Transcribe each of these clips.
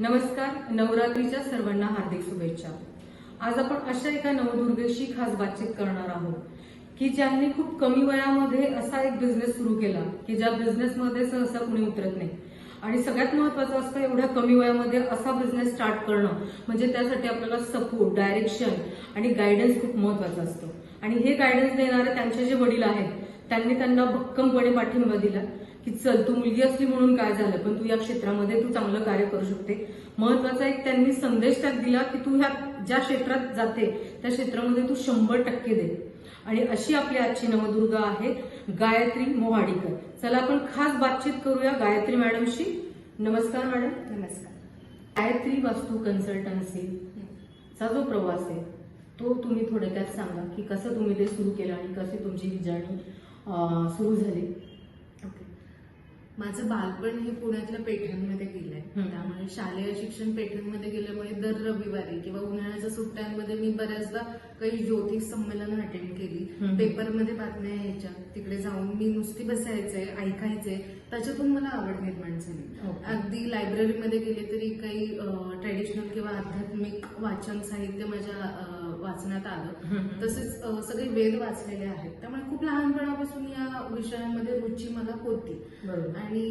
नमस्कार नवरात्रीच्या सर्वांना हार्दिक शुभेच्छा. आज आपण अशा एका नवदुर्गेशी खास बातचीत करणार आहोत की ज्यांनी खूप कमी वयामध्ये असा एक बिझनेस सुरू केला की ज्या बिझनेसमध्ये सहसा कुणी उतरत नाही. आणि सगळ्यात महत्वाचं असतं एवढ्या कमी वयामध्ये असा बिझनेस स्टार्ट करणं. म्हणजे त्यासाठी आपल्याला सपोर्ट डायरेक्शन आणि गायडन्स खूप महत्वाचं असतं. आणि हे गायडन्स देणारे त्यांचे जे वडील आहेत त्यांनी त्यांना भक्कमपणे पाठिंबा दिला. की चल तू मुलगी असली म्हणून काय झालं? पण तू या क्षेत्रामध्ये तू चांगलं कार्य करू शकते. महत्त्वाचा एक त्यांनी संदेश त्यात दिला की तू ह्या ज्या क्षेत्रात जाते त्या क्षेत्रामध्ये तू शंभर टक्के दे. आणि अशी आपली आजची नवदुर्गा आहे गायत्री मोहाडीकर. चला आपण खास बातचीत करूया गायत्री मॅडमशी. नमस्कार मॅडम. नमस्कार. गायत्री वास्तू कन्सल्टन्सी चा जो प्रवास आहे तो तुम्ही थोडक्यात सांगा की कसं तुम्ही ते सुरू केलं आणि कशी तुमची जर्नी सुरू झाली? माझं बालपण हे पुण्यातल्या पेठांमध्ये गेलंय. त्यामुळे शालेय शिक्षण पेठांमध्ये गेल्यामुळे दर रविवारी किंवा उन्हाळ्याच्या सुट्ट्यांमध्ये मी बऱ्याचदा काही ज्योतिष संमेलनं अटेंड केली. पेपरमध्ये बातम्या यायच्या तिकडे जाऊन मी नुसती बसायचे ऐकायचे त्याच्यातून मला आवड निर्माण झाली. ओके. अगदी लायब्ररीमध्ये गेले तरी काही ट्रेडिशनल किंवा आध्यात्मिक वाचन साहित्य माझ्या वाचण्यात आलं. तसेच सगळे वेद वाचलेले आहेत. त्यामुळे खूप लहानपणापासून या विषयांमध्ये रुची मला होती. आणि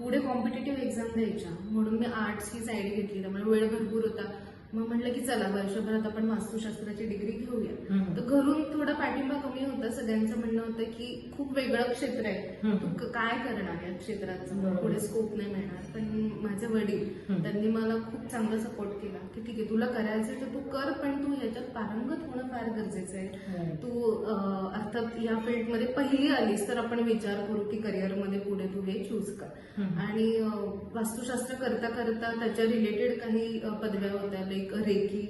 पुढे कॉम्पिटेटिव्ह एक्झाम द्यायच्या. म्हणून मी आर्ट्स ही साईड घेतली. त्यामुळे वेळ भरपूर होता. मग म्हटलं की चला वर्षभरात आपण वास्तुशास्त्राची डिग्री घेऊया. तर घरून थोडा पाठिंबा कमी होता सगळ्यांचं म्हणणं होतं की खूप वेगळं क्षेत्र आहे. तू काय करणार या बरोबर. पुढे स्कोप नाही मिळणार पण माझे वडील. त्यांनी मला खूप चांगला सपोर्ट केला की ठीक आहे तुला करायचंय तर तू कर पण तू ह्याच्यात पारंगत होणं फार गरजेचं आहे. तू अर्थात या फील्डमध्ये पहिली आलीस तर आपण विचार करू की करिअरमध्ये पुढे तू हे चूज कर. आणि वास्तुशास्त्र करता करता त्याच्या रिलेटेड काही पदव्या होत्या लाईक रेकी.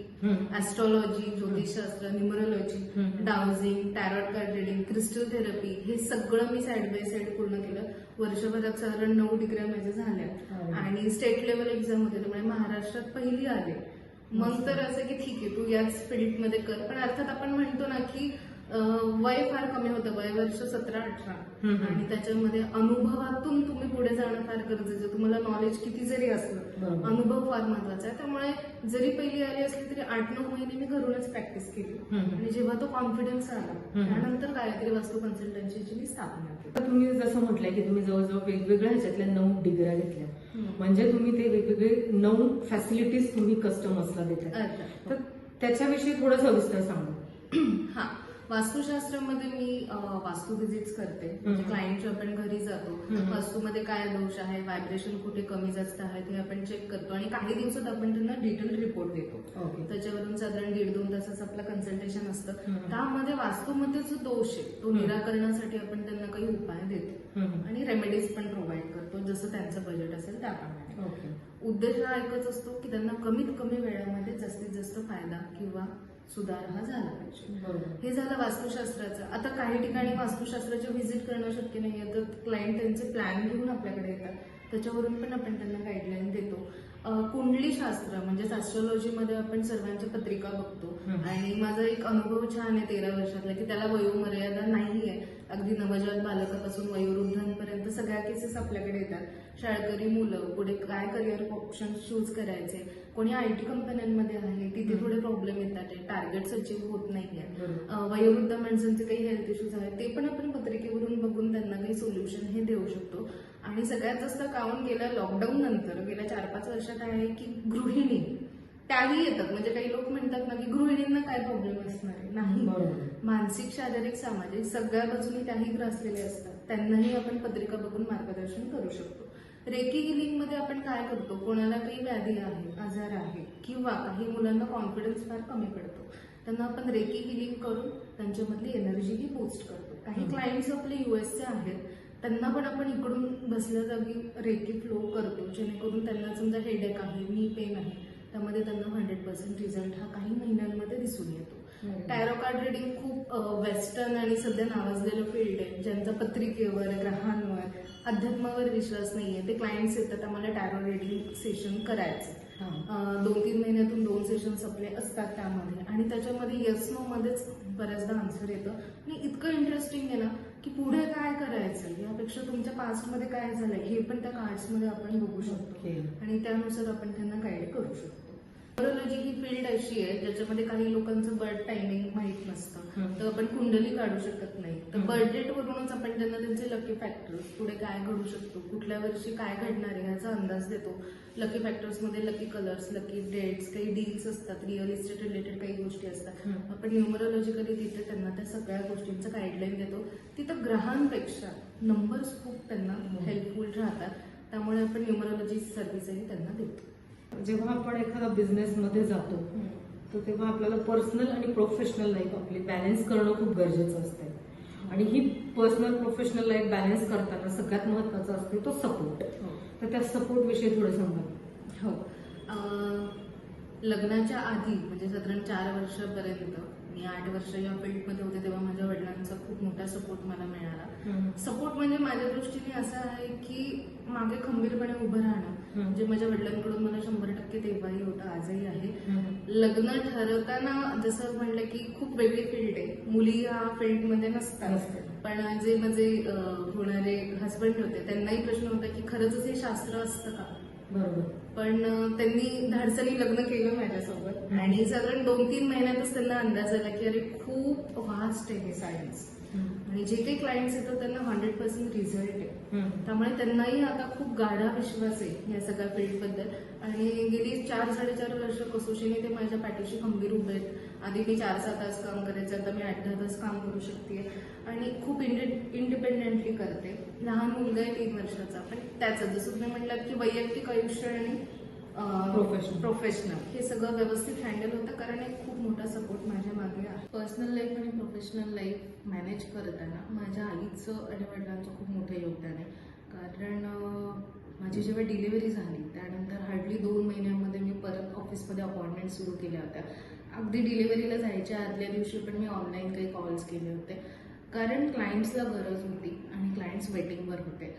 ऍस्ट्रॉलॉजी ज्योतिषशास्त्र numerology. Dowsing tarot card reading crystal therapy हे सगळं मी साईड बाय साईड पूर्ण केलं वर्षभरात साधारण नऊ डिग्र्या माझ्या झाल्या अरे. आणि स्टेट लेवल एक्झाम होते त्यामुळे महाराष्ट्रात पहिली आले मग तर असं की ठीक आहे तू याच फील्डमध्ये कर पण अर्थात आपण म्हणतो ना की वय फार कमी होतं वय वर्ष सतरा अठरा. आणि त्याच्यामध्ये अनुभवातून तुम्ही पुढे जाणं फार गरजेचं. तुम्हाला नॉलेज किती जरी असलं. अनुभव फार महत्त्वाचा आहे त्यामुळे जरी पहिली आली असली तरी आठ नऊ महिने मी घरूनच प्रॅक्टिस केली. आणि जेव्हा तो कॉन्फिडन्स आला. त्यानंतर गायत्री वास्तू कन्सल्टन्सीची मी स्थापना केली तुम्ही जसं म्हटलंय की तुम्ही जवळजवळ वेगवेगळ्या ह्याच्यातल्या नऊ डिग्र्या घेतल्या म्हणजे तुम्ही ते वेगवेगळे नऊ फॅसिलिटीज तुम्ही कस्टमर्सला अर्थात. तर त्याच्याविषयी थोडं सविस्तर सांगा हा वास्तुशास्त्रामध्ये मी वास्तू व्हिजिट्स करते. म्हणजे. क्लायंटच्या आपण घरी जातो. वास्तूमध्ये काय दोष आहे? व्हायब्रेशन कुठे कमी जास्त आहेत हे आपण चेक करतो. आणि काही दिवसात आपण त्यांना डिटेल रिपोर्ट देतो. त्याच्यावरून साधारण दीड दोन तासाचं आपलं कन्सल्टेशन असतं. त्यामध्ये वास्तूमध्ये जो दोष आहे तो. निराकरणासाठी आपण त्यांना काही उपाय देतो. आणि रेमेडीज पण प्रोव्हाइड करतो जसं त्यांचं बजेट असेल त्याप्रमाणे. उद्देश हा एकच असतो की त्यांना कमीत कमी वेळामध्ये जास्तीत जास्त फायदा किंवा सुधार हा झाला पाहिजे. बरोबर. हे झालं वास्तुशास्त्राचं. आता काही ठिकाणी वास्तुशास्त्राची व्हिजिट करणं शक्य नाहीये. तर क्लायंट त्यांचे प्लॅन घेऊन आपल्याकडे येतात. त्याच्यावरून पण आपण त्यांना गाईडलाईन देतो. कुंडली शास्त्र म्हणजेच ऍस्ट्रॉलॉजीमध्ये आपण सर्वांच्या पत्रिका बघतो. आणि माझा एक अनुभव छान आहे तेरा वर्षातला की त्याला वयोमर्यादा नाही आहे अगदी नवजात बालकापासून वयोवृद्धांपर्यंत सगळ्या केसेस आपल्याकडे येतात. शाळकरी मुलं पुढे काय करिअर ऑप्शन चूज करायचे? कोणी आय टी कंपन्यांमध्ये आहे तिथे थोडे प्रॉब्लेम येतात. टार्गेट्स अचीव्ह होत नाहीये. वयोवृद्ध माणसांचे काही हेल्थ इश्यूज आहेत ते पण आपण पत्रिकेवरून बघून त्यांना काही सोल्युशन हे देऊ शकतो. आणि सगळ्यात जास्त काउंट गेल्या लॉकडाऊन नंतर गेल्या चार पाच वर्षात आहे की गृहिणी. त्याही येतात. म्हणजे काही लोक म्हणतात ना की गृहिणींना काय प्रॉब्लेम असणार आहे? नाही. मानसिक शारीरिक सामाजिक सगळ्या बाजूनी त्याही ग्रासलेले असतात. त्यांनाही आपण पत्रिका बघून मार्गदर्शन करू शकतो. रेकी हिलिंगमध्ये आपण काय करतो? कोणाला काही व्याधी आहे आजार आहे किंवा काही मुलांना कॉन्फिडन्स फार कमी पडतो त्यांना आपण रेकी हिलिंग करून त्यांच्यामधली एनर्जीही बूस्ट करतो. काही. क्लायंट्स आपले युएसचे आहेत त्यांना पण आपण इकडून बसल्या जागी रेकी फ्लो करतो जेणेकरून त्यांना समजा हेडेक आहे नी पेन आहे त्यामध्ये त्यांना हंड्रेड पर्सेंट रिझल्ट हा काही महिन्यांमध्ये दिसून येतो. टॅरो कार्ड रिडिंग खूप वेस्टर्न आणि सध्या नावाजलेलं फील्ड आहे ज्यांचा पत्रिकेवर ग्रहांवर अध्यात्मावर विश्वास नाहीये. ते क्लायंट्स येतात आम्हाला टॅरो रिडिंग सेशन करायचं. दोन तीन महिन्यातून दोन सेशन्स आपले असतात त्यामध्ये. आणि त्याच्यामध्ये येस नो मध्येच बऱ्याचदा आन्सर येतं. आणि इतकं इंटरेस्टिंग आहे ना की पुढे काय करायचं? यापेक्षा तुमच्या पास्टमध्ये काय झालंय? हे पण त्या कार्ड्समध्ये आपण बघू शकतो. आणि त्यानुसार आपण त्यांना गाईड करू शकतो. न्यूमरोलॉजी ही फील्ड अशी आहे ज्याच्यामध्ये काही लोकांचं बर्थ टायमिंग माहीत नसतं. तर आपण कुंडली काढू शकत नाही तर. बर्थ डेट वरूनच आपण त्यांना त्यांचे लकी फॅक्टर्स पुढे काय घडू शकतो कुठल्या वर्षी काय घडणार आहे याचा अंदाज देतो लकी फॅक्टर्समध्ये लकी कलर्स लकी डेट्स काही डील्स असतात रिअल इस्टेट रिलेटेड काही गोष्टी असतात. आपण न्यूमरोलॉजिकली तिथे त्यांना त्या सगळ्या गोष्टींचं गाईडलाईन देतो तिथं ग्रहांपेक्षा नंबर्स खूप त्यांना. हेल्पफुल राहतात त्यामुळे आपण न्यूमरोलॉजी सर्व्हिसही त्यांना देतो जेव्हा आपण एखादा बिझनेस मध्ये जातो तर तेव्हा आपल्याला पर्सनल आणि प्रोफेशनल लाईफ आपली बॅलन्स करणं खूप गरजेचं असतं आणि ही पर्सनल प्रोफेशनल लाईफ बॅलन्स करताना सगळ्यात महत्त्वाचा असतो तो सपोर्ट तर त्या सपोर्ट विषयी थोडं सांगा हो. लग्नाच्या आधी म्हणजे साधारण चार वर्षापर्यंत मी आठ वर्ष या फील्डमध्ये होते तेव्हा माझ्या वडिलांचा खूप मोठा सपोर्ट मला मिळाला. सपोर्ट म्हणजे माझ्या दृष्टीने असं आहे की मागे खंबीरपणे उभं राहणं. म्हणजे माझ्या वडिलांकडून मला शंभर टक्के तेव्हाही होतं आजही आहे. लग्न ठरवताना जसं म्हणलं की खूप वेगळी फील्ड आहे. मुली ह्या फील्डमध्ये नसतात. पण जे माझे होणारे हस्बंड होते त्यांनाही प्रश्न होता की खरंच हे शास्त्र असतं का? बरोबर. पण त्यांनी धाडसानी लग्न केलं माझ्यासोबत. आणि साधारण दोन तीन महिन्यातच त्यांना अंदाज आला की अरे खूप फास्ट आहे हे सायन्स आणि जे काही क्लायंट्स येतात त्यांना हंड्रेड पर्सेंट रिझल्ट आहे त्यामुळे त्यांनाही आता खूप गाढा विश्वास आहे या सगळ्या फील्डबद्दल आणि गेली चार साडेचार वर्ष कसोशीने ते माझ्या पाठीशी खंबीर उभे आहेत. आधी मी चार सहा तास काम करायचं आता मी आठ दहा तास काम करू शकते. आणि खूप इंडिपेंडेंटली करते. लहान मुलगा आहे तीन वर्षाचा पण त्याचं. जसं तुम्ही म्हटलात की वैयक्तिक आयुष्य आणि Professional. प्रोफेशनल हे सगळं व्यवस्थित हँडल होतं कारण एक खूप मोठा सपोर्ट माझ्या मागे आहे. पर्सनल लाईफ आणि प्रोफेशनल लाईफ मॅनेज करताना माझ्या आईचं आणि वडिलांचं खूप मोठं योगदान आहे. कारण माझी जेव्हा डिलिव्हरी झाली त्यानंतर हार्डली दोन महिन्यामध्ये मी परत ऑफिसमध्ये अपॉइंटमेंट सुरू केल्या होत्या. अगदी डिलिव्हरीला जायच्या आदल्या दिवशी पण मी ऑनलाईन काही कॉल्स केले होते. कारण क्लायंट्सला गरज होती आणि क्लायंट्स वेटिंगवर होते.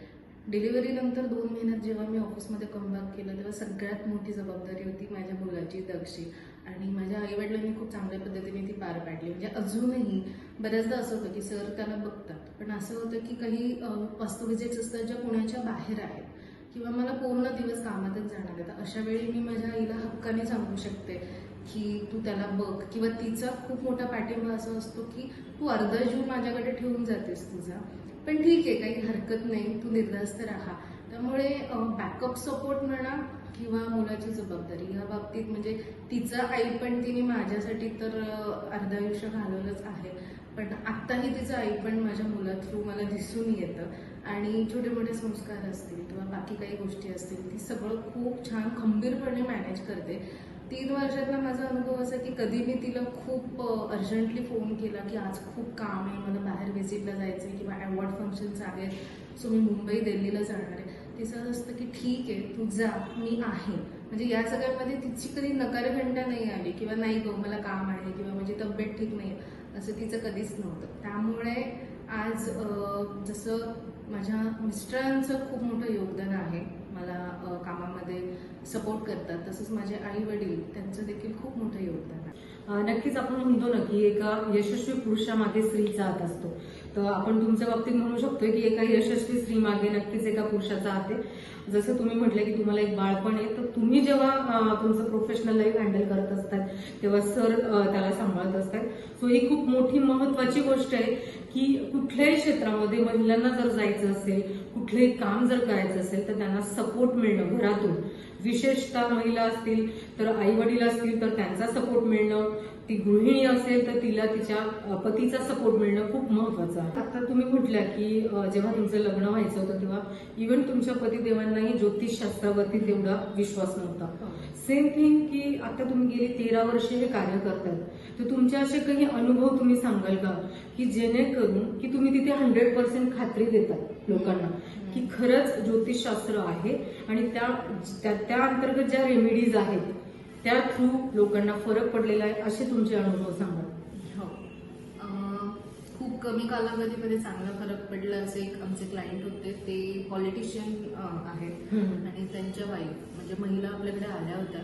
डिलिव्हरी नंतर दोन महिन्यात जेव्हा मी ऑफिसमध्ये कमबॅक केलं तेव्हा सगळ्यात मोठी जबाबदारी होती माझ्या मुलाची दक्षी. आणि माझ्या आईवडिलांनी खूप चांगल्या पद्धतीने ती पार पाडली. म्हणजे अजूनही बऱ्याचदा असं होतं की सर त्याला बघतात. पण असं होतं की काही वस्तू विजेट्स असतात ज्या पुण्याच्या बाहेर आहेत. किंवा मला पूर्ण दिवस कामातच जाणार आहेत. अशा वेळी मी माझ्या आईला हक्काने सांगू शकते की तू त्याला बघ. किंवा तिचा खूप मोठा पाठिंबा असा असतो की तू अर्धा जीव माझ्याकडे ठेवून जातेस तुझा. पण ठीक आहे काही हरकत नाही तू निर्धास्त राहा. त्यामुळे बॅकअप सपोर्ट म्हणा किंवा मुलाची जबाबदारी या बाबतीत म्हणजे तिचं आई पण तिने माझ्यासाठी तर अर्ध आयुष्य घालवलंच आहे. पण आत्ताही तिचं आई पण माझ्या मुला थ्रू मला दिसून येतं आणि छोटे मोठे संस्कार असतील किंवा बाकी काही गोष्टी असतील ती सगळं खूप छान खंबीरपणे मॅनेज करते. तीन वर्षातला माझा अनुभव असा की कधी मी तिला खूप अर्जंटली फोन केला की आज खूप काम आहे मला बाहेर व्हिजिटला जायचं आहे किंवा अवॉर्ड फंक्शन्स आहेत सो मी मुंबई दिल्लीला जाणार आहे. तिचं असतं की ठीक आहे तू जा मी आहे. म्हणजे या सगळ्यामध्ये तिची कधी नकारघंटा नाही आली किंवा नाही गं मला काम आहे किंवा माझी तब्येत ठीक नाही असं तिचं कधीच नव्हतं. त्यामुळे आज जसं माझ्या मिस्टरांचं खूप मोठं योगदान आहे मला कामामध्ये सपोर्ट करतात. तसंच माझे आई वडील त्यांचं देखील खूप मोठं योगदान आहे. नक्कीच आपण म्हणतो ना की एका यशस्वी पुरुषामागे स्त्रीचा हात असतो. तर आपण तुमच्या बाबतीत म्हणू शकतोय की एका यशस्वी स्त्री मागे नक्कीच एका पुरुषाचा हात आहे. जसं तुम्ही म्हटलं की तुम्हाला एक बाळपण आहे तर तुम्ही जेव्हा तुमचं प्रोफेशनल लाईफ हँडल करत असतात तेव्हा सर त्याला सांभाळत असतात. सो ही खूप मोठी महत्वाची गोष्ट आहे की कुठल्याही क्षेत्रामध्ये महिलांना जर जायचं असेल कुठलंही काम जर करायचं असेल तर त्यांना सपोर्ट मिळणं घरातून. विशेषतः महिला असतील तर आई वडील असतील तर त्यांचा सपोर्ट मिळणं. ती गृहिणी असेल तर तिला तिच्या पतीचा सपोर्ट मिळणं खूप महत्वाचं आहे. आता तुम्ही म्हटल्या की जेव्हा तुमचं लग्न व्हायचं होतं तेव्हा इव्हन तुमच्या पतीदेवांनाही ज्योतिषशास्त्रावरती तेवढा विश्वास नव्हता. सेम थिंग की आता तुम्ही गेली तेरा वर्षे हे कार्य करतात तर तुमचे असे काही अनुभव तुम्ही सांगाल का? की जेणेकरून की तुम्ही तिथे हंड्रेड पर्सेंट खात्री देतात. लोकांना की खरंच ज्योतिषशास्त्र आहे आणि त्या त्या- त्या अंतर्गत ज्या रेमेडीज आहेत त्या थ्रू लोकांना फरक पडलेला आहे असे तुमचे अनुभव सांगा. हो. खूप कमी कालावधीमध्ये चांगला फरक पडला असे एक आमचे क्लायंट होते ते पॉलिटिशियन आहेत. आणि त्यांच्या वाईफ म्हणजे महिला आपल्याकडे आल्या होत्या.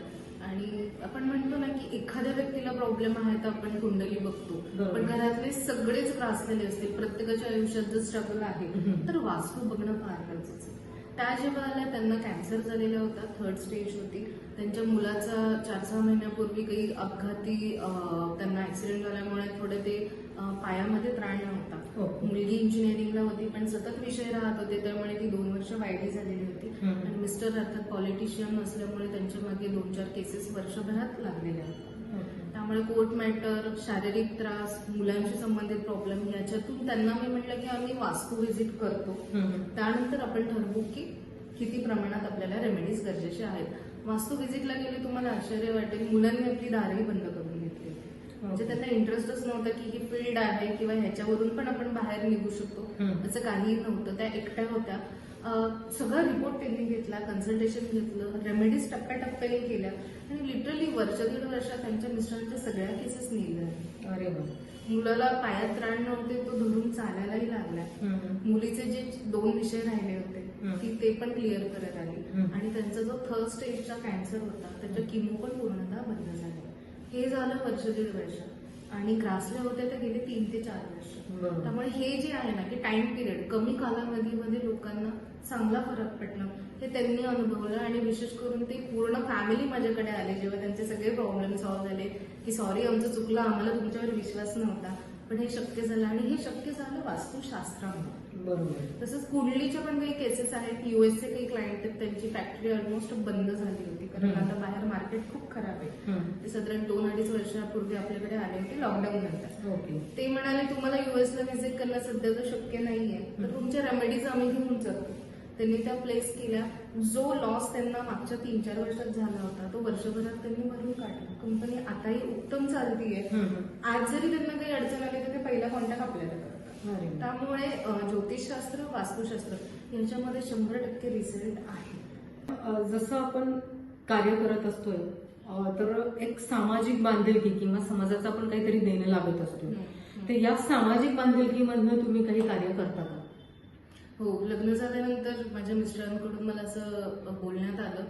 आणि आपण म्हणतो ना की एखाद्या व्यक्तीला प्रॉब्लेम आहे तर आपण कुंडली बघतो. पण घरातले सगळेच त्रासलेले असतील प्रत्येकाच्या आयुष्यात जर स्ट्रगल आहे. तर वास्तू बघणं फार गरजेचं त्या जेव्हा आल्या त्यांना कॅन्सर झालेला होता थर्ड स्टेज होती त्यांच्या मुलाचा चार सहा महिन्यापूर्वी काही अपघाती त्यांना ऍक्सिडेंट झाल्यामुळे थोडे ते पायामध्ये त्राण नव्हता ओके. मुलगी इंजिनिअरिंगला होती पण सतत विषय राहत होते त्यामुळे ती दोन वर्ष वायडी झालेली होती. आणि मिस्टर अर्थात पॉलिटिशियन असल्यामुळे त्यांच्या मागे दोन चार केसेस वर्षभरात लागलेल्या ओके. त्यामुळे कोर्ट मॅटर शारीरिक त्रास मुलांशी संबंधित प्रॉब्लेम याच्यातून त्यांना मी म्हटलं की आम्ही वास्तू व्हिजिट करतो. त्यानंतर आपण ठरवू की किती प्रमाणात आपल्याला रेमेडीज गरजेचे आहेत वास्तू व्हिजिटला गेले तुम्हाला आश्चर्य वाटेल मुलांनी आपली दारही बंद. म्हणजे त्यांना इंटरेस्टच नव्हता की ही फील्ड आहे किंवा ह्याच्यावरून पण आपण बाहेर निघू शकतो. असं काहीही नव्हतं. त्या एकट्या होत्या. सगळा रिपोर्ट त्यांनी घेतला कन्सल्टेशन घेतलं रेमेडीज टप्प्याटप्प्याने केल्या. आणि लिटरली वर्ष दीड वर्षात त्यांच्या मिस्टरांच्या सगळ्या केसेस निघल्या अरे वा. मुलाला पायात त्राण नव्हते तो धरून चालायलाही लागला. मुलीचे जे दोन विषय राहिले होते हम्म. ती पण क्लिअर करत आली. आणि त्यांचा जो थर्ड स्टेजचा कॅन्सर होता त्याच्या किमो पण पूर्णतः बंद झाले. हे झालं वर्ष दीड वर्ष. आणि ग्रासल्या होत्या तर गेले तीन ते चार वर्ष. त्यामुळे हे जे आहे ना की टाइम पिरियड कमी कालावधीमध्ये लोकांना चांगला फरक पडला. हे त्यांनी अनुभवलं आणि विशेष करून ते पूर्ण फॅमिली माझ्याकडे आले. जेव्हा त्यांचे सगळे प्रॉब्लेम सॉल्व्ह झाले की सॉरी आमचं चुकलं आम्हाला तुमच्यावर विश्वास नव्हता. पण हे शक्य झालं आणि हे शक्य झालं वास्तुशास्त्रामुळे. बरोबर. तसंच कुंडलीच्या पण काही केसेस आहेत. युएसचे काही क्लायंट आहेत त्यांची फॅक्टरी ऑलमोस्ट बंद झाली होती. कारण. आता बाहेर मार्केट खूप खराब आहे. ते साधारण दोन अडीच वर्षापूर्वी आपल्याकडे आले होते लॉकडाऊन नंतर. ते म्हणाले तुम्हाला युएसला व्हिजिट करणं सध्या तर शक्य नाहीये. तर तुमच्या रेमेडीज आम्ही घेऊन जातो. त्यांनी त्या प्लेस केल्या जो लॉस त्यांना मागच्या तीन चार वर्षात झाला होता तो वर्षभरात त्यांनी भरून काढला. कंपनी आताही उत्तम चालतीये. आज जरी त्यांना काही अडचण आली तर ते पहिला कॉन्टॅक्ट आपल्याला. त्यामुळे ज्योतिषशास्त्र वास्तुशास्त्र यांच्यामध्ये शंभर टक्के रिझल्ट आहे. जसं आपण कार्य करत असतोय तर एक सामाजिक बांधिलकी किंवा समाजाचा आपण काहीतरी देणं लागत असतोय. तर या सामाजिक बांधिलकीमधनं तुम्ही काही कार्य करता का? हो लग्न झाल्यानंतर माझ्या मिस्टरांकडून मला असं बोलण्यात आलं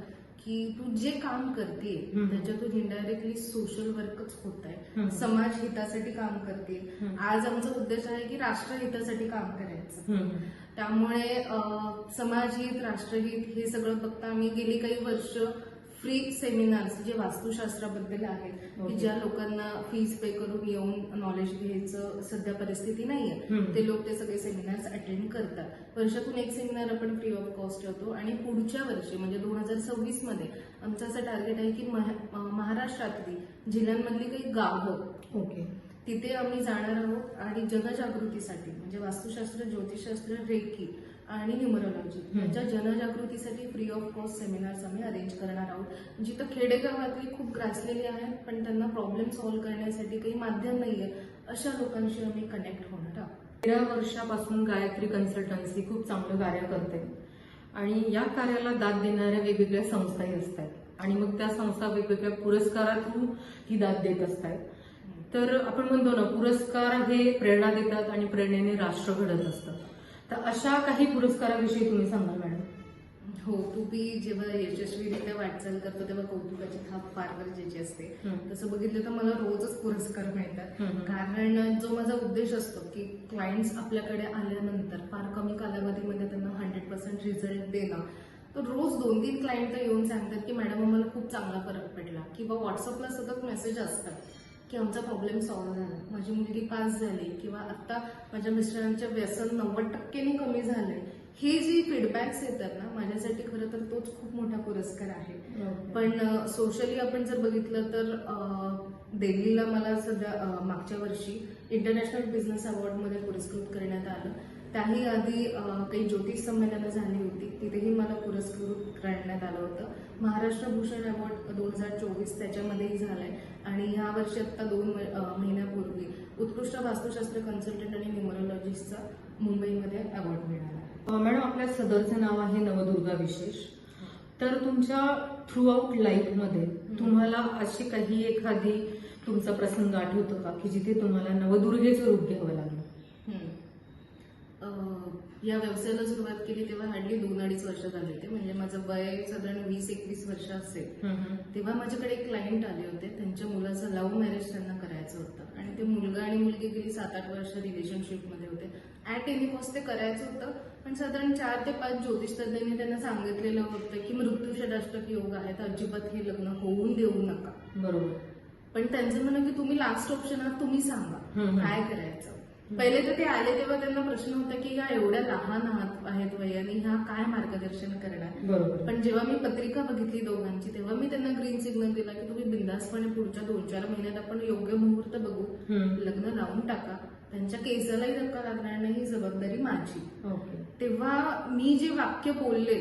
की तू जे काम करते. त्याच्यातून इनडायरेक्टली सोशल वर्कच होत आहे. समाज हितासाठी काम करते. आज आमचा उद्देश आहे की राष्ट्रहितासाठी काम करायचं. त्यामुळे समाजहित राष्ट्रहित हे सगळं बघता आम्ही गेली काही वर्ष फ्री सेमिनार्स जे वास्तुशास्त्राबद्दल आहेत की. ज्या लोकांना फीज पे करून येऊन नॉलेज घ्यायचं सध्या परिस्थिती नाहीये. ते लोक ते सगळे सेमिनार्स अटेंड करतात वर्षातून एक सेमिनार आपण फ्री ऑफ कॉस्ट ठेवतो आणि पुढच्या वर्षी म्हणजे दोन हजार सव्वीसमध्ये आमचं असं टार्गेट आहे की महाराष्ट्रातली जिल्ह्यांमधली काही गावं ओके तिथे आम्ही जाणार आहोत आणि जनजागृतीसाठी म्हणजे वास्तुशास्त्र ज्योतिषशास्त्र रेकी आणि न्युमरोलॉजी. याच्या जनजागृतीसाठी फ्री ऑफ कॉस्ट सेमिनार्स आम्ही अरेंज करणार आहोत. जिथं खेडेगावातली खूप ग्रासलेली आहेत पण त्यांना प्रॉब्लेम सॉल्व्ह करण्यासाठी काही माध्यम नाहीये अशा लोकांशी आम्ही कनेक्ट होणार आहोत तेरा वर्षापासून गायत्री कन्सल्टन्सी खूप चांगलं कार्य करते. आणि या कार्याला दाद देणाऱ्या वेगवेगळ्या संस्थाही असतात. आणि मग त्या संस्था वेगवेगळ्या पुरस्कारातून ही दाद देत असतात. तर आपण म्हणतो ना पुरस्कार हे प्रेरणा देतात आणि प्रेरणेने राष्ट्र घडत असतं. तर अशा काही पुरस्काराविषयी तुम्ही सांगाल मॅडम? हो तुम्ही जेव्हा यशस्वीरित्या वाटचाल करतो तेव्हा कौतुकाची थाप फार गरजेची असते. तसं बघितलं तर मला रोजच पुरस्कार मिळतात. कारण जो माझा उद्देश असतो की क्लायंट्स आपल्याकडे आल्यानंतर फार कमी कालावधीमध्ये त्यांना हंड्रेड पर्सेंट रिझल्ट देणं. तर रोज दोन तीन क्लायंट तर येऊन सांगतात की मॅडम आम्हाला खूप चांगला फरक पडला. किंवा व्हॉट्सअपला सतत मेसेज असतात. की आमचा प्रॉब्लेम सॉल्व्ह झाला. माझी मुलगी पास झाली किंवा आता माझ्या मिस्टरांच्या व्यसन नव्वद टक्क्यांनी कमी झालंय. हे जे फीडबॅक्स येतात ना माझ्यासाठी खरं तर तोच खूप मोठा पुरस्कार आहे. पण सोशली आपण जर बघितलं तर दिल्लीला मला सध्या मागच्या वर्षी इंटरनॅशनल बिझनेस अवॉर्डमध्ये पुरस्कृत करण्यात आलं. त्याही आधी काही ज्योतिष संमेलनं झाली होती. तिथेही मला पुरस्कृत करण्यात आलं महाराष्ट्र भूषण अवॉर्ड दोन हजार चोवीस त्याच्यामध्येही झालंय. आणि ह्या वर्षी आता दोन महिन्यापूर्वी उत्कृष्ट वास्तुशास्त्र कन्सल्टंट आणि न्युमरोलॉजिस्टचा मुंबईमध्ये अवॉर्ड मिळाला. आहे. मॅडम आपल्या सदरचं नाव आहे नवदुर्गा विशेष. तर तुमच्या थ्रू आउट लाईफमध्ये तुम्हाला अशी काही एखादी तुमचा प्रसंग आठवतो का? की जिथे तुम्हाला नवदुर्गेचं रूप घ्यावं लागलं? या व्यवसायाला सुरुवात केली तेव्हा हार्डली दोन अडीच वर्ष झाले होते. म्हणजे माझं वय साधारण वीस एकवीस वर्ष असेल. तेव्हा माझ्याकडे एक क्लायंट आले होते. त्यांच्या मुलाचं लव्ह मॅरेज त्यांना करायचं होतं. आणि ते मुलगा आणि मुलगी गेली सात आठ वर्ष रिलेशनशिपमध्ये होते. ऍट एनी कॉस्ट ते करायचं होतं. पण साधारण चार ते पाच ज्योतिषतज्ञांनी त्यांना सांगितलेलं होतं की मृत्यू षडाष्टक योग आहे तर अजिबात हे लग्न होऊन देऊ नका. बरोबर. पण त्यांचं म्हणणं की तुम्ही लास्ट ऑप्शन आहात तुम्ही सांगा. काय करायचं? पहिले तर ते आले तेव्हा त्यांना प्रश्न होता की या एवढ्या लहान आहात आहेत वयाने ह्या काय मार्गदर्शन करणार? पण जेव्हा मी पत्रिका बघितली दोघांची तेव्हा मी त्यांना ग्रीन सिग्नल दिला की तुम्ही बिंदासपणे पुढच्या दोन चार महिन्यात आपण योग्य मुहूर्त बघू. लग्न लावून टाका. त्यांच्या केसालाही धक्का लागणार नाही ही जबाबदारी माझी. तेव्हा मी जे वाक्य बोलले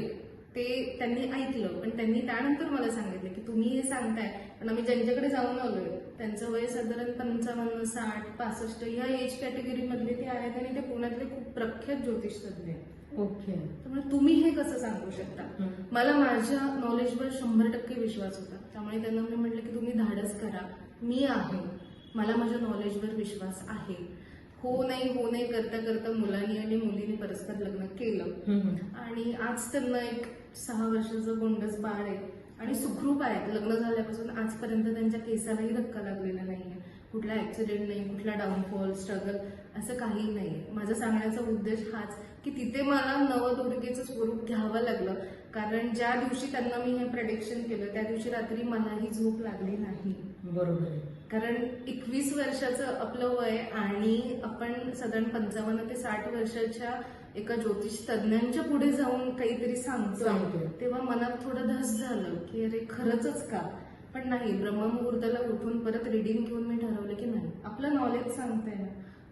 ते त्यांनी ऐकलं पण त्यांनी त्यानंतर मला सांगितलं की तुम्ही हे सांगताय पण आम्ही ज्यांच्याकडे जाऊन आलोय त्यांचं वय साधारण पंचावन्न साठ पासष्ट या एज कॅटेगरी मधले ते आहेत आणि ते पुण्यातले खूप प्रख्यात ज्योतिषतज्ञ आहेत. ओके. त्यामुळे तुम्ही हे कसं सांगू शकता. मला माझ्या नॉलेजवर शंभर टक्के विश्वास होता. त्यामुळे त्यांना मी म्हटलं की तुम्ही धाडस करा. मी आहे. मला माझ्या नॉलेजवर विश्वास आहे. हो नाही हो नाही करता करता मुलांनी आणि मुलींनी परस्पर लग्न केलं. आणि आज त्यांना एक सहा वर्षाचं गोंडस बाळ आहे. आणि सुखरूप आहेत. लग्न झाल्यापासून आजपर्यंत त्यांच्या केसालाही धक्का लागलेला नाहीये. कुठला ऍक्सिडेंट नाही कुठला डाऊनफॉल स्ट्रगल असं काही नाहीये. माझा सांगण्याचा उद्देश हाच की तिथे मला नवदुर्गेचं स्वरूप घ्यावं लागलं. कारण ज्या दिवशी त्यांना मी हे प्रेडिक्शन केलं त्या दिवशी रात्री मलाही झोप लागली नाही. बरोबर आहे. कारण एकवीस वर्षाचं आपलं वय आणि आपण साधारण पंचावन्न ते साठ वर्षाच्या एका ज्योतिष तज्ञांच्या पुढे जाऊन काहीतरी सांगतो. तेव्हा मनात थोडं धस झालं की अरे खरंच का? पण नाही ब्रह्ममुहूर्ताला उठून परत रिडिंग घेऊन मी ठरवलं की नाही. आपलं नॉलेज सांगतंय ना.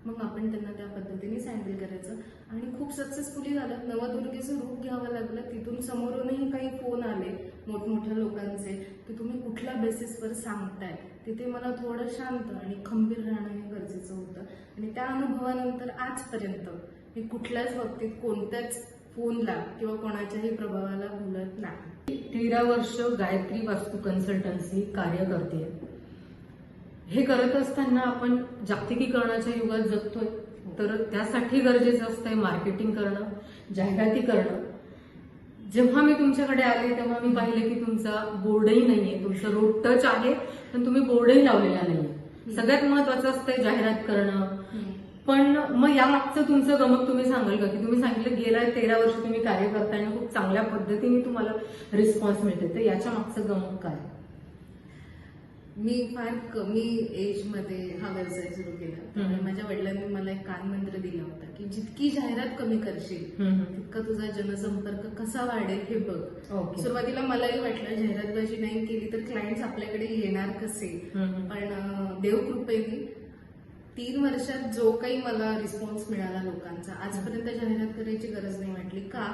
मग आपण त्यांना त्या पद्धतीनेच हँडल करायचं. आणि खूप सक्सेसफुली झालं. नवदुर्गेचं रूप घ्यावं लागलं. तिथून समोरूनही काही फोन आले मोठमोठ्या लोकांचे की तुम्ही कुठल्या बेसिसवर सांगताय? तिथे मला थोडं शांत आणि खंबीर राहणं हे गरजेचं होतं. आणि त्या अनुभवानंतर आजपर्यंत मी कुठल्याच बाबतीत कोणत्याच फोनला किंवा कोणाच्याही प्रभावाला भुलत नाही. तेरा वर्ष गायत्री वास्तू कन्सल्टन्सी कार्य करते हे करत असताना आपण जागतिकीकरणाच्या युगात जगतोय. तर त्यासाठी गरजेचं असतंय मार्केटिंग करणं जाहिराती करणं. जेव्हा मी तुमच्याकडे आले तेव्हा मी पाहिले की तुमचा बोर्डही नाहीये. तुमचं रोड टच आहे पण तुम्ही बोर्डही लावलेला नाहीये. सगळ्यात महत्वाचं असतंय जाहिरात करणं. पण मग या मागचं तुमचं गमक तुम्ही सांगाल का? की तुम्ही सांगितलं गेल्या तेरा वर्ष तुम्ही कार्य करताय आणि खूप चांगल्या पद्धतीने तुम्हाला रिस्पॉन्स मिळते. तर याच्या मागचं गमक काय? मी फार कमी एजमध्ये हा व्यवसाय सुरू केला. त्यामुळे माझ्या वडिलांनी मला एक कान मंत्र दिला होता की जितकी जाहिरात कमी करशील तितका तुझा जनसंपर्क कसा वाढेल हे बघ. सुरुवातीला मलाही वाटलं जाहिरातबाजी नाही केली तर क्लायंट्स आपल्याकडे येणार कसे. पण देवकृपेने तीन वर्षात जो काही मला रिस्पॉन्स मिळाला लोकांचा आजपर्यंत जाहिरात करायची गरज नाही वाटली का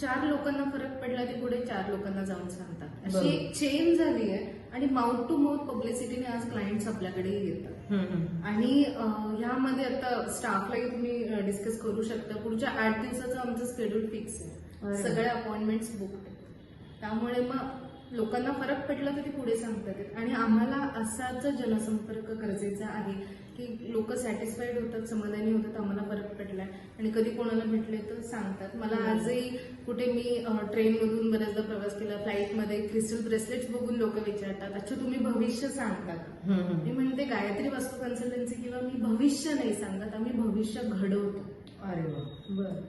चार लोकांना फरक पडला ते पुढे चार लोकांना जाऊन सांगतात अशी. एक चेन झाली आहे आणि माउथ टू माउथ पब्लिसिटीने आज क्लायंट्स आपल्याकडे येतात. आणि ह्यामध्ये आता स्टाफलाही तुम्ही डिस्कस करू शकता पुढच्या आठ दिवसाचं आमचं शेड्यूल फिक्स आहे. सगळ्या अपॉइंटमेंट्स बुक त्यामुळे मग लोकांना फरक पडला तर ते पुढे सांगतात. आणि आम्हाला असाच जनसंपर्क गरजेचा आहे की लोक सॅटिस्फाईड होतात समाधानी होतात आम्हाला फरक पडलाय. आणि कधी कोणाला भेटले तर सांगतात. मला आजही कुठे मी ट्रेनमधून बऱ्याचदा प्रवास केला फ्लाईटमध्ये क्रिस्टल ब्रेसलेट्स बघून लोक विचारतात अच्छा तुम्ही भविष्य सांगता का? हम्म, हम्म. मी म्हणते गायत्री वास्तू कन्सल्टन्सी किंवा मी भविष्य नाही सांगत आम्ही भविष्य घडवतो. अरे वा. बर.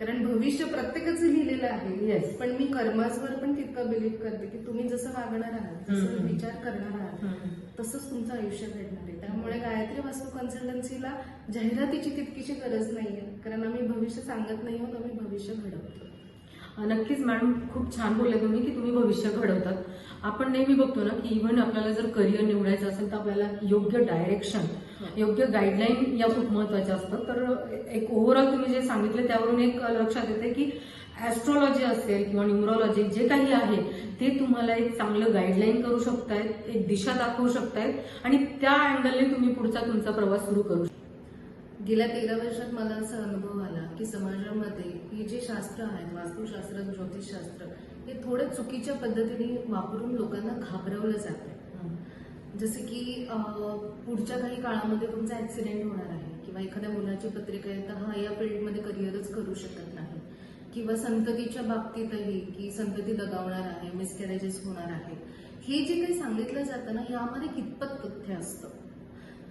कारण भविष्य प्रत्येकाचं लिहिलेलं आहे. पण मी कर्माजवर पण तितकं बिलीव्ह करते की तुम्ही जसं वागणार आहात जसं. विचार करणार आहात तसंच तुमचं आयुष्य घडणार आहे. त्यामुळे गायत्री वास्तू कन्सल्टन्सीला जाहिरातीची तितकीशी गरज नाहीये. कारण आम्ही भविष्य सांगत नाही आहोत आम्ही भविष्य घडवतो. नक्कीच मॅडम खूप छान बोलले तुम्ही की तुम्ही भविष्य घडवतात आपण नेहमी बघतो ना की इव्हन आपल्याला जर करिअर निवडायचं असेल तर आपल्याला योग्य डायरेक्शन योग्य गाईडलाईन या खूप महत्त्वाच्या असतात. तर एक ओव्हरऑल तुम्ही जे सांगितलं त्यावरून एक लक्षात येते की ॲस्ट्रॉलॉजी असेल किंवा न्युमरॉलॉजी जे काही आहे ते तुम्हाला एक चांगलं गाईडलाईन करू शकतायत एक दिशा दाखवू शकतायत आणि त्या अँगलने तुम्ही पुढचा तुमचा प्रवास सुरू करू शकता. गेल्या तेरा वर्षात मला असा अनुभव आला की समाजामध्ये हे जे शास्त्र आहेत वास्तुशास्त्र ज्योतिषशास्त्र हे थोडे चुकीच्या पद्धतीने वापरून लोकांना घाबरवलं जातं. जसे की पुढच्या काही काळामध्ये तुमचा ऍक्सिडेंट होणार आहे किंवा किंवा एखाद्या मुलाची पत्रिका आहे तर हा या फील्डमध्ये करिअरच करू शकत नाही. किंवा संततीच्या बाबतीतही की संतती दगावणार आहे मिसकॅरेजेस होणार आहे हे जे काही सांगितलं जातं ना यामध्ये कितपत तथ्य असतं?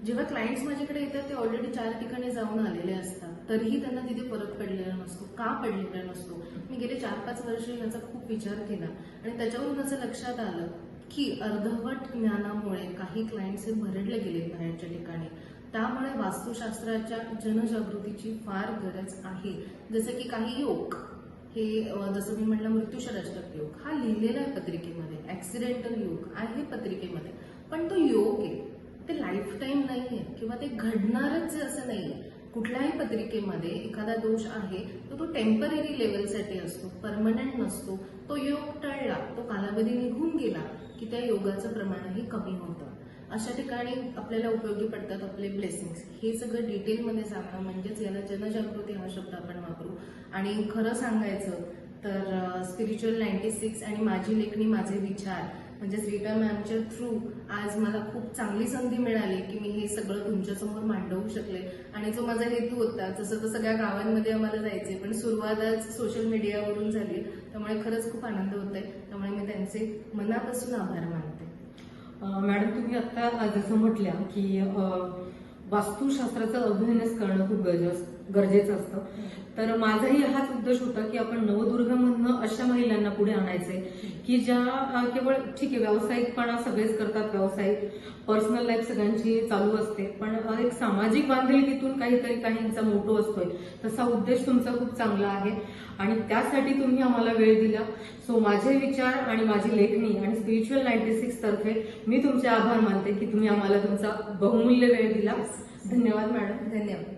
जेव्हा क्लायंट्स माझ्याकडे येतात ते ऑलरेडी चार ठिकाणी जाऊन आलेले असतात. तरीही त्यांना तिथे फरक पडलेला नसतो का पडलेला नसतो? मी गेले चार पाच वर्ष याचा खूप विचार केला. आणि त्याच्यावरून असं लक्षात आलं की अर्धवट ज्ञानामुळे काही क्लायंट्स हे भरडले गेले बाहेरच्या ठिकाणी. त्यामुळे वास्तुशास्त्राच्या जनजागृतीची फार गरज आहे. जसं की काही योग. हे जसं मी म्हटलं मृत्यूशराष्टक योग. हा लिहिलेला आहे पत्रिकेमध्ये ऍक्सिडेंटल योग आहे पत्रिकेमध्ये. पण तो योग आहे. ते लाईफ टाईम नाहीये किंवा ते घडणारच असं असं नाहीये. कुठल्याही पत्रिकेमध्ये एखादा दोष आहे तर तो टेंपररी लेवलसाठी असतो परमनंट नसतो. तो योग टळला तो कालावधी निघून गेला की त्या योगाचं प्रमाणही कमी होतं. अशा ठिकाणी आपल्याला उपयोगी पडतात आपले ब्लेसिंग्स हे सगळं डिटेलमध्ये सांगणं म्हणजेच याला जनजागृती हा शब्द आपण वापरू. आणि खरं सांगायचं तर स्पिरिच्युअल नाईन्टी सिक्स आणि माझी लेखणी माझे विचार म्हणजे रीटा मॅमच्या थ्रू आज मला खूप चांगली संधी मिळाली की मी हे सगळं तुमच्यासमोर मांडवू शकले. आणि जो माझा हेतू होता जसं तर सगळ्या गावांमध्ये आम्हाला जायचे पण सुरुवातच सोशल मीडियावरून झाली. त्यामुळे खरंच खूप आनंद होतोय. त्यामुळे मी त्यांचे मनापासून आभार मानते. मॅडम तुम्ही आत्ता जसं म्हटल्या की वास्तुशास्त्राचा अभ्यास करणं खूप गरज गरजेचं असतं. तर माझाही हाच उद्देश होता की आपण नवदुर्गमधनं अशा महिलांना पुढे आणायचे की ज्या केवळ ठीक आहे व्यावसायिकपणा सगळेच करतात व्यावसायिक पर्सनल लाईफ सगळ्यांची चालू असते पण एक सामाजिक बांधिलकीतून काहीतरी काहींचा मोठो असतोय तसा उद्देश तुमचा खूप चांगला आहे. आणि त्यासाठी तुम्ही आम्हाला वेळ दिला. सो माझे विचार आणि माझी लेखणी आणि स्पिरिच्युअल नाईन्टी सिक्स तर्फे मी तुमचे आभार मानते की तुम्ही आम्हाला तुमचा बहुमूल्य वेळ दिला धन्यवाद मॅडम. धन्यवाद.